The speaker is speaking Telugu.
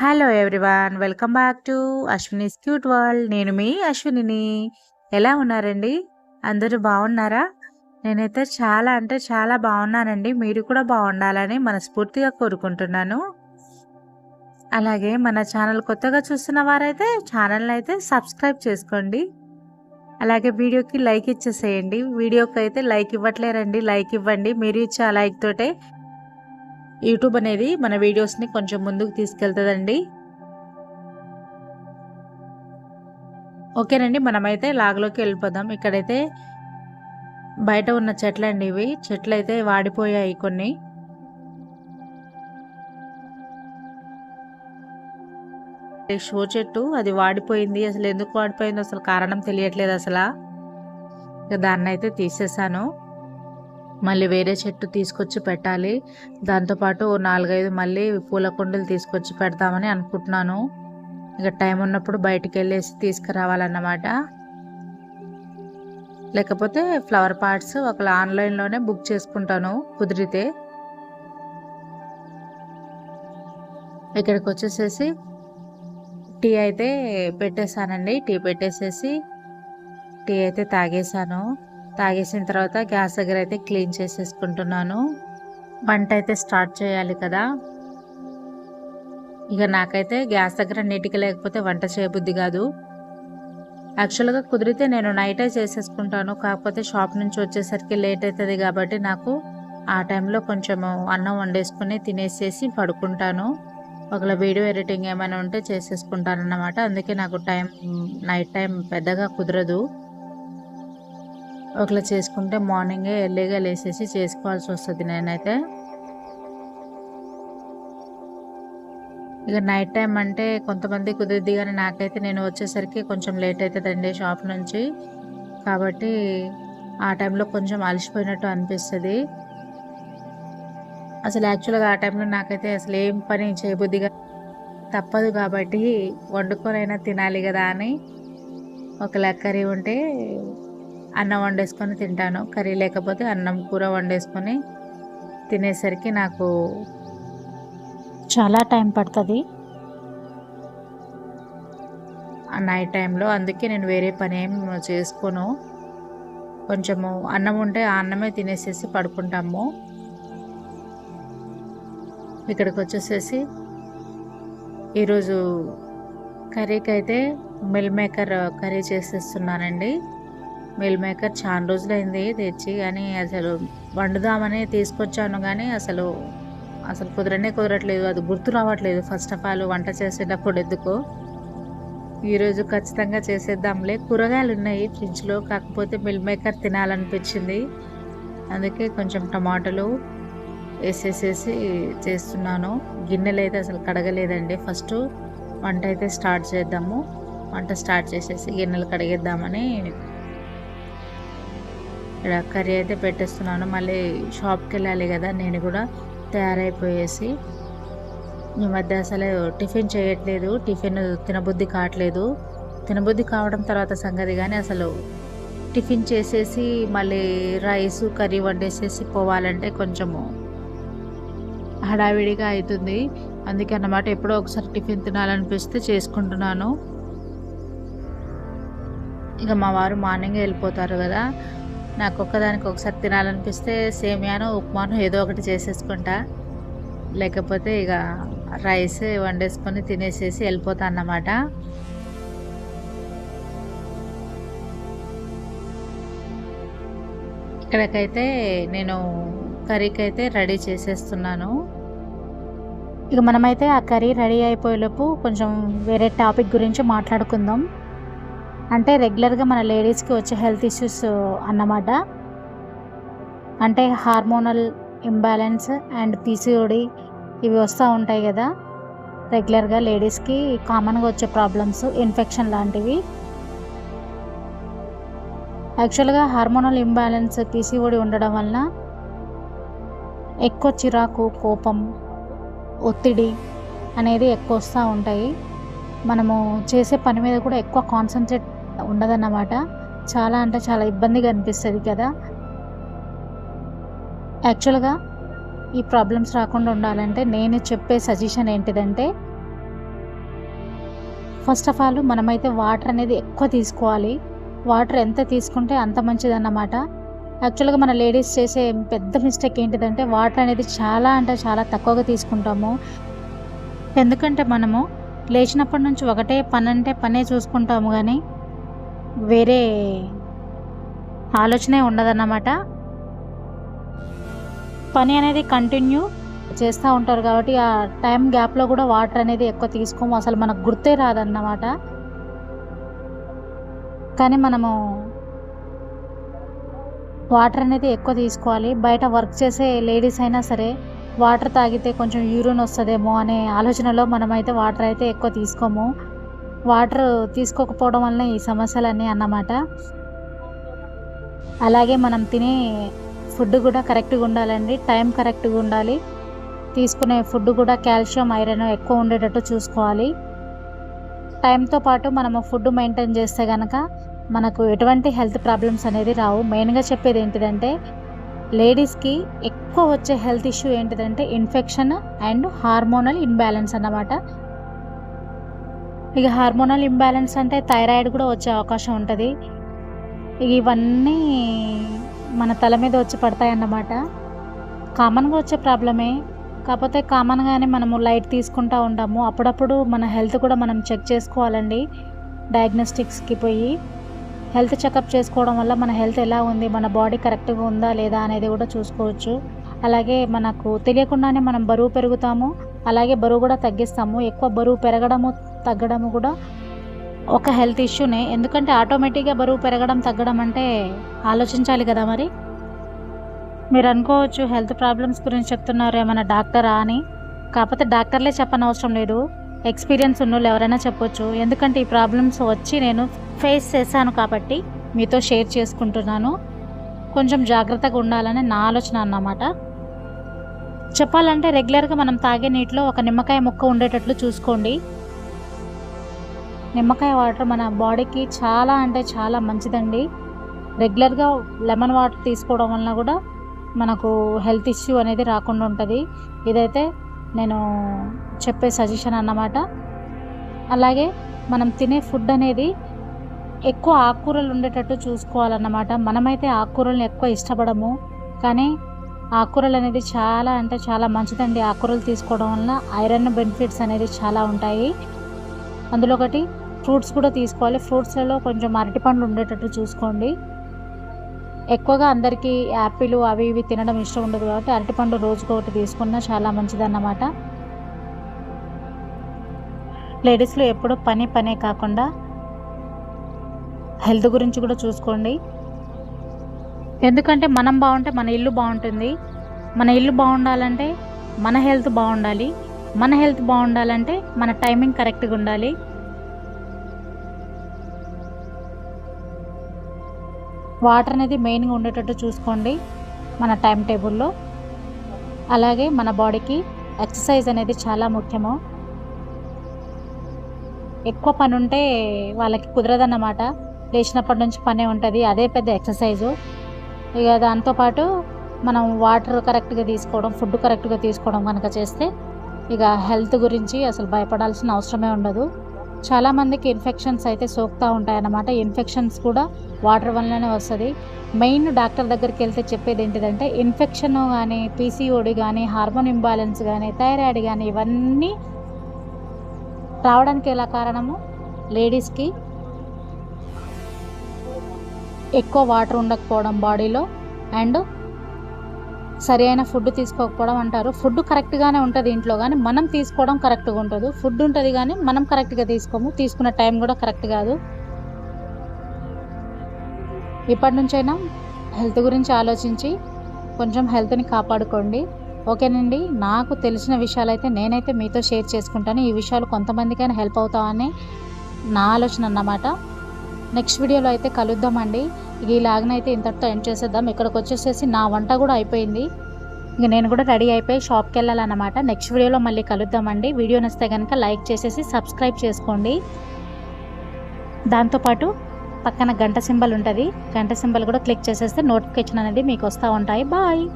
Hello everyone welcome back to Ashwini's cute world నేను మీ అశ్వినిని ఎలా ఉన్నారండి? అందరూ బాగున్నారా? నేనైతే చాలా అంటే చాలా బాగున్నానండి. మీరు కూడా బాగుండాలని మనస్ఫూర్తిగా కోరుకుంటున్నాను. అలాగే మన ఛానల్ కొత్తగా చూస్తున్న వారైతే ఛానల్ని అయితే సబ్స్క్రైబ్ చేసుకోండి. అలాగే వీడియోకి లైక్ ఇచ్చేసేయండి. వీడియోకి అయితే లైక్ ఇవ్వట్లేరండి లైక్ ఇవ్వండి. మీరు ఇచ్చే ఆ లైక్ తోటే యూట్యూబ్ అనేది మన వీడియోస్ని కొంచెం ముందుకు తీసుకెళ్తుందండి. ఓకేనండి మనమైతే లాగ్లోకి వెళ్ళిపోదాం. ఇక్కడైతే బయట ఉన్న చెట్లు అండి ఇవి. చెట్లు అయితే వాడిపోయాయి కొన్ని. షో చెట్టు అది వాడిపోయింది. అసలు ఎందుకు వాడిపోయింది అసలు కారణం తెలియట్లేదు అసలు. ఇక దాన్ని అయితే తీసేసాను. మళ్ళీ వేరే చెట్టు తీసుకొచ్చి పెట్టాలి. దాంతోపాటు నాలుగైదు మళ్ళీ పూల కుండలు తీసుకొచ్చి పెడతామని అనుకుంటున్నాను. ఇక టైం ఉన్నప్పుడు బయటికి వెళ్ళేసి తీసుకురావాలన్నమాట. లేకపోతే ఫ్లవర్ పార్ట్స్ ఒక ఆన్లైన్లోనే బుక్ చేసుకుంటాను కుదిరితే. ఇక్కడికి వచ్చేసేసి టీ అయితే పెట్టేశానండి. టీ పెట్టేసేసి టీ అయితే తాగేశాను. తాగేసిన తర్వాత గ్యాస్ దగ్గర అయితే క్లీన్ చేసేసుకుంటున్నాను. వంట అయితే స్టార్ట్ చేయాలి కదా. ఇక నాకైతే గ్యాస్ దగ్గర నీటికి లేకపోతే వంట చేయబుద్ధి కాదు. యాక్చువల్గా కుదిరితే నేను నైటే చేసేసుకుంటాను. కాకపోతే షాప్ నుంచి వచ్చేసరికి లేట్ అవుతుంది కాబట్టి నాకు ఆ టైంలో కొంచెం అన్నం వండేసుకుని తినేసేసి పడుకుంటాను. ఒకవేళ వీడియో ఎడిటింగ్ ఏమైనా ఉంటే చేసేసుకుంటాను అన్నమాట అందుకే నాకు టైం నైట్ టైం పెద్దగా కుదరదు. ఒకలా చేసుకుంటే మార్నింగే ఎర్లీగా లేసేసి చేసుకోవాల్సి వస్తుంది నేనైతే. ఇక నైట్ టైం అంటే కొంతమంది కుదిరిద్ది కానీ నాకైతే నేను వచ్చేసరికి కొంచెం లేట్ అవుతుందండి షాప్ నుంచి. కాబట్టి ఆ టైంలో కొంచెం అలసిపోయినట్టు అనిపిస్తుంది. అసలు యాక్చువల్గా ఆ టైంలో నాకైతే అసలు ఏం పని చేయబుద్దిగా తప్పదు కాబట్టి వండుకొనైనా తినాలి కదా అని ఒక కర్రీ ఉంటే అన్నం వండేసుకొని తింటాను. కర్రీ లేకపోతే అన్నం కూర వండేసుకొని తినేసరికి నాకు చాలా టైం పడుతుంది. నైట్ టైంలో అందుకే నేను వేరే పని ఏం చేసుకోను. కొంచెము అన్నం ఉంటే ఆ అన్నమే తినేసేసి పడుకుంటాము. ఇక్కడికి వచ్చేసేసి ఈరోజు కర్రీకి అయితే మిల్ మేకర్ కర్రీ చేసేస్తున్నానండి. మిల్ మేకర్ చాలా రోజులైంది తెచ్చి కానీ అసలు వండుదామని తీసుకొచ్చాను కానీ అసలు అసలు కుదరనే కుదరట్లేదు. అది గుర్తు రావట్లేదు ఫస్ట్ ఆఫ్ ఆల్ వంట చేసేటప్పుడు ఎందుకు. ఈరోజు ఖచ్చితంగా చేసేద్దాంలే. కూరగాయలు ఉన్నాయి ఫ్రిడ్జ్లో కాకపోతే మిల్ మేకర్ తినాలనిపించింది. అందుకే కొంచెం టమాటాలు వేసేసేసి చేస్తున్నాను. గిన్నెలు అయితే అసలు కడగలేదండి. ఫస్ట్ వంట అయితే స్టార్ట్ చేద్దాము. వంట స్టార్ట్ చేసేసి గిన్నెలు కడిగేద్దామని కర్రీ అయితే పెట్టేస్తున్నాను. మళ్ళీ షాప్కి వెళ్ళాలి కదా నేను కూడా తయారైపోయేసి. ఈ మధ్య అసలు టిఫిన్ చేయట్లేదు టిఫిన్ తినబుద్ధి కావట్లేదు. తినబుద్ధి కావడం తర్వాత సంగతి కానీ అసలు టిఫిన్ చేసేసి మళ్ళీ రైస్ కర్రీ వండేసేసి పోవాలంటే కొంచెము హడావిడిగా అవుతుంది అందుకే అన్నమాట ఎప్పుడో ఒకసారి టిఫిన్ తినాలనిపిస్తే చేసుకుంటున్నాను. ఇక మా వారు మార్నింగ్ వెళ్ళిపోతారు కదా నాకు ఒక్కదానికి ఒకసారి తినాలనిపిస్తే సేమియాను ఉప్మాను ఏదో ఒకటి చేసేసుకుంటా. లేకపోతే ఇక రైస్ వండేసుకొని తినేసేసి వెళ్ళిపోతా అన్నమాట. ఇక్కడికైతే నేను కర్రీకి అయితే రెడీ చేసేస్తున్నాను. ఇక మనమైతే ఆ కర్రీ రెడీ అయిపోయేలోపు కొంచెం వేరే టాపిక్ గురించి మాట్లాడుకుందాం. అంటే రెగ్యులర్గా మన లేడీస్కి వచ్చే హెల్త్ ఇష్యూస్ అన్నమాట. అంటే హార్మోనల్ ఇంబ్యాలెన్స్ అండ్ పీసీఓడి ఇవి వస్తూ ఉంటాయి కదా. రెగ్యులర్గా లేడీస్కి కామన్గా వచ్చే ప్రాబ్లమ్స్ ఇన్ఫెక్షన్ లాంటివి. యాక్చువల్గా హార్మోనల్ ఇంబ్యాలెన్స్ పీసీఓడి ఉండడం వలన ఎక్కువ చిరాకు కోపం ఒత్తిడి అనేది ఎక్కువ వస్తూ ఉంటాయి. మనము చేసే పని మీద కూడా ఎక్కువ కాన్సన్ట్రేట్ ఉండదన్నమాట. చాలా అంటే చాలా ఇబ్బందిగా అనిపిస్తుంది కదా. యాక్చువల్గా ఈ ప్రాబ్లమ్స్ రాకుండా ఉండాలంటే నేను చెప్పే సజెషన్ ఏంటిదంటే ఫస్ట్ ఆఫ్ ఆల్ మనమైతే వాటర్ అనేది ఎక్కువ తీసుకోవాలి. వాటర్ ఎంత తీసుకుంటే అంత మంచిదన్నమాట. యాక్చువల్గా మన లేడీస్ చేసే పెద్ద మిస్టేక్ ఏంటిదంటే వాటర్ అనేది చాలా అంటే చాలా తక్కువగా తీసుకుంటాము. ఎందుకంటే మనము లేచినప్పటి నుంచి ఒకటే పని అంటే పనే చూసుకుంటాము కానీ వేరే ఆలోచనే ఉండదన్నమాట. పని అనేది కంటిన్యూ చేస్తూ ఉంటారు కాబట్టి ఆ టైం గ్యాప్లో కూడా వాటర్ అనేది ఎక్కువ తీసుకోము. అసలు మనకు గుర్తే రాదన్నమాట. కానీ మనము వాటర్ అనేది ఎక్కువ తీసుకోవాలి. బయట వర్క్ చేసే లేడీస్ అయినా సరే వాటర్ తాగితే కొంచెం యూరిన్ వస్తుందేమో అనే ఆలోచనలో మనమైతే వాటర్ అయితే ఎక్కువ తీసుకోము. వాటర్ తీసుకోకపోవడం వల్ల ఈ సమస్యలన్నీ అన్నమాట. అలాగే మనం తినే ఫుడ్ కూడా కరెక్ట్గా ఉండాలండి. టైం కరెక్ట్గా ఉండాలి. తీసుకునే ఫుడ్ కూడా కాల్షియం ఐరన్ ఎక్కువ ఉండేటట్టు చూసుకోవాలి. టైంతో పాటు మనము ఫుడ్ మెయింటైన్ చేస్తే కనుక మనకు ఎటువంటి హెల్త్ ప్రాబ్లమ్స్ అనేది రావు. మెయిన్గా చెప్పేది ఏంటిదంటే లేడీస్కి ఎక్కువ వచ్చే హెల్త్ ఇష్యూ ఏంటిదంటే ఇన్ఫెక్షన్ అండ్ హార్మోనల్ ఇన్బ్యాలెన్స్ అన్నమాట. ఇక హార్మోనల్ ఇంబ్యాలెన్స్ అంటే థైరాయిడ్ కూడా వచ్చే అవకాశం ఉంటుంది. ఇవన్నీ మన తల మీద వచ్చి పడతాయి అన్నమాట కామన్గా వచ్చే ప్రాబ్లమే కాకపోతే కామన్గానే మనము లైట్ తీసుకుంటూ ఉంటాము. అప్పుడప్పుడు మన హెల్త్ కూడా మనం చెక్ చేసుకోవాలండి. డయాగ్నోస్టిక్స్కి పోయి హెల్త్ చెకప్ చేసుకోవడం వల్ల మన హెల్త్ ఎలా ఉంది? మన బాడీ కరెక్ట్గా ఉందా? లేదా? అనేది కూడా చూసుకోవచ్చు. అలాగే మనకు తెలియకుండానే మనం బరువు పెరుగుతాము. అలాగే బరువు కూడా తగ్గిస్తాము. ఎక్కువ బరువు పెరగడము తగ్గడము కూడా ఒక హెల్త్ ఇష్యూనే. ఎందుకంటే ఆటోమేటిక్గా బరువు పెరగడం తగ్గడం అంటే ఆలోచించాలి కదా మరి? మీరు అనుకోవచ్చు హెల్త్ ప్రాబ్లమ్స్ గురించి చెప్తున్నారు ఏమైనా డాక్టరా అని. కాకపోతే డాక్టర్లే చెప్పనవసరం లేదు. ఎక్స్పీరియన్స్ ఉన్న వాళ్ళు ఎవరైనా చెప్పొచ్చు. ఎందుకంటే ఈ ప్రాబ్లమ్స్ వచ్చి నేను ఫేస్ చేశాను కాబట్టి మీతో షేర్ చేసుకుంటున్నాను. కొంచెం జాగ్రత్తగా ఉండాలని నా ఆలోచన అన్నమాట. చెప్పాలంటే రెగ్యులర్గా మనం తాగే నీటిలో ఒక నిమ్మకాయ ముక్క ఉండేటట్లు చూసుకోండి. నిమ్మకాయ వాటర్ మన బాడీకి చాలా అంటే చాలా మంచిదండి. రెగ్యులర్గా లెమన్ వాటర్ తీసుకోవడం వలన కూడా మనకు హెల్త్ ఇష్యూ అనేది రాకుండా ఉంటుంది. ఇదైతే నేను చెప్పే సజెషన్ అన్నమాట. అలాగే మనం తినే ఫుడ్ అనేది ఎక్కువ ఆకుకూరలు ఉండేటట్టు చూసుకోవాలన్నమాట. మనమైతే ఆకుకూరలను ఎక్కువ ఇష్టపడము. కానీ ఆకుకూరలు అనేది చాలా అంటే చాలా మంచిదండి. ఆకుకూరలు తీసుకోవడం వల్ల ఐరన్ బెనిఫిట్స్ అనేది చాలా ఉంటాయి. అందులో ఒకటి ఫ్రూట్స్ కూడా తీసుకోవాలి. ఫ్రూట్స్లలో కొంచెం అరటిపండ్లు ఉండేటట్టు చూసుకోండి. ఎక్కువగా అందరికీ యాపిల్ అవి ఇవి తినడం ఇష్టం ఉండదు కాబట్టి అరటిపండు రోజుకు ఒకటి తీసుకున్నా చాలా మంచిదన్నమాట. లేడీస్లో ఎప్పుడూ పని పనే కాకుండా హెల్త్ గురించి కూడా చూసుకోండి. ఎందుకంటే మనం బాగుంటే మన ఇల్లు బాగుంటుంది. మన ఇల్లు బాగుండాలంటే మన హెల్త్ బాగుండాలి. మన హెల్త్ బాగుండాలంటే మన టైమింగ్ కరెక్ట్గా ఉండాలి. వాటర్ అనేది మెయిన్గా ఉండేటట్టు చూసుకోండి మన టైం టేబుల్లో. అలాగే మన బాడీకి ఎక్సర్సైజ్ అనేది చాలా ముఖ్యము. ఎక్కువ పని ఉంటే వాళ్ళకి కుదరదన్నమాట. లేచినప్పటి నుంచి పనే ఉంటుంది అదే పెద్ద ఎక్సర్సైజు. ఇక దాంతోపాటు మనం వాటర్ కరెక్ట్గా తీసుకోవడం ఫుడ్ కరెక్ట్గా తీసుకోవడం కనుక చేస్తే ఇక హెల్త్ గురించి అసలు భయపడాల్సిన అవసరమే ఉండదు. చాలామందికి ఇన్ఫెక్షన్స్ అయితే సోకుతూ ఉంటాయన్నమాట. ఇన్ఫెక్షన్స్ కూడా వాటర్ వల్లనే వస్తుంది. మెయిన్ డాక్టర్ దగ్గరికి వెళ్తే చెప్పేది ఏంటిదంటే ఇన్ఫెక్షన్ కానీ పీసీఓడి కానీ హార్మోన్ ఇంబాలెన్స్ కానీ థైరాయిడ్ కానీ ఇవన్నీ రావడానికి ఎలా కారణము? లేడీస్కి ఎక్కువ వాటర్ ఉండకపోవడం బాడీలో అండ్ సరి అయిన ఫుడ్ తీసుకోకపోవడం అంటారు. ఫుడ్ కరెక్ట్గానే ఉంటుంది ఇంట్లో కానీ మనం తీసుకోవడం కరెక్ట్గా ఉంటుంది. ఫుడ్ ఉంటుంది కానీ మనం కరెక్ట్గా తీసుకోము. తీసుకున్న టైం కూడా కరెక్ట్ కాదు. ఇప్పటి నుంచైనా హెల్త్ గురించి ఆలోచించి కొంచెం హెల్త్ని కాపాడుకోండి. ఓకేనండి? నాకు తెలిసిన విషయాలు అయితే నేనైతే మీతో షేర్ చేసుకుంటాను. ఈ విషయాలు కొంతమందికైనా హెల్ప్ అవుతామని నా ఆలోచన అన్నమాట. నెక్స్ట్ వీడియోలో అయితే కలుద్దామండి. ఇలాగనైతే ఇంతటితో ఎండ్ చేసేద్దాం. ఇక్కడికి వచ్చేసేసి నా వంట కూడా అయిపోయింది. ఇంక నేను కూడా రెడీ అయిపోయి షాప్కి వెళ్ళాలన్నమాట నెక్స్ట్ వీడియోలో మళ్ళీ కలుద్దామండి. వీడియో నచ్చితే కనుక లైక్ చేసేసి సబ్స్క్రైబ్ చేసుకోండి. దాంతోపాటు పక్కన గంట సింబల్ ఉంటుంది. గంట సింబల్ కూడా క్లిక్ చేసేస్తే నోటిఫికేషన్ అనేది మీకు వస్తూ ఉంటాయి. బాయ్.